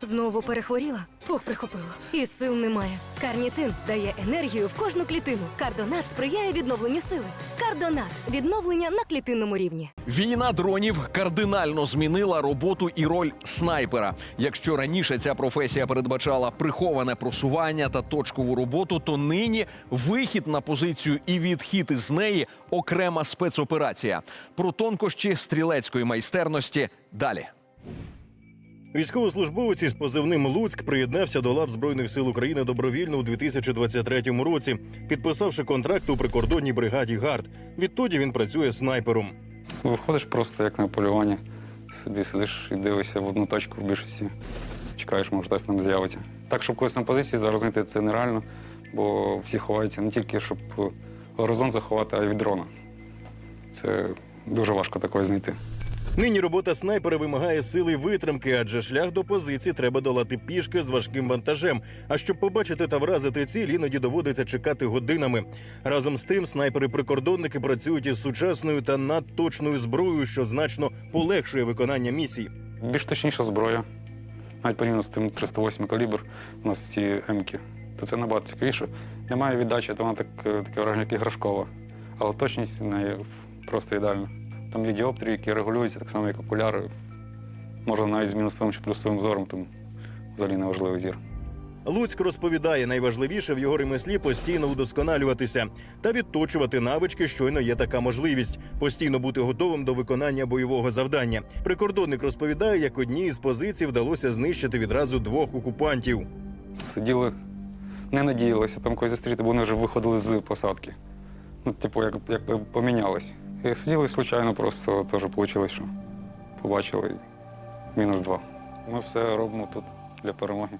Знову перехворіла? Фух, прихопило. І сил немає. Карнітин дає енергію в кожну клітину. Кардонат сприяє відновленню сили. Кардонат відновлення на клітинному рівні. Війна дронів кардинально змінила роботу і роль снайпера. Якщо раніше ця професія передбачала приховане просування та точкову роботу, то нині вихід на позицію і відхід із неї окрема спецоперація. Про тонкощі стрілецької майстерності далі. Військовослужбовець із позивним Луцьк приєднався до лав Збройних сил України добровільно у 2023 році, підписавши контракт у прикордонній бригаді ГАРД. Відтоді він працює снайпером. Виходиш просто як на полювання. Собі сидиш і дивишся в одну точку в більшості. Чекаєш, може, хтось там з'явиться. Так, щоб когось на позиції зараз знайти, це нереально, бо всі ховаються не тільки, щоб е, горизонт заховати, а й від дрона. Це дуже важко такої знайти. Нині робота снайпера вимагає сили витримки, адже шлях до позиції треба долати пішки з важким вантажем. А щоб побачити та вразити ціль, іноді доводиться чекати годинами. Разом з тим, снайпери-прикордонники працюють із сучасною та надточною зброєю, що значно полегшує виконання місій. Більш точніша зброя, навіть порівняно з тим 308 калібр, у нас ці емки, то це набагато цікавіше. Немає віддачі, то вона так, е, таке враження, як іграшкова. Але точність в неї просто ідеальна. Там є діоптрії, які регулюються так само, як окуляри. Можна навіть з мінусовим чи плюсовим зором, тому взагалі не важливий зір. Луцьк розповідає, найважливіше в його ремеслі постійно удосконалюватися та відточувати навички, щойно є така можливість, постійно бути готовим до виконання бойового завдання. Прикордонник розповідає, як одній із позицій вдалося знищити відразу двох окупантів. Сиділи, не надіялися там когось зустріти, бо вони вже виходили з посадки. Ну, типу, як, як помінялись. І сиділи случайно, просто теж вийшло, що побачили мінус два. Ми все робимо тут для перемоги.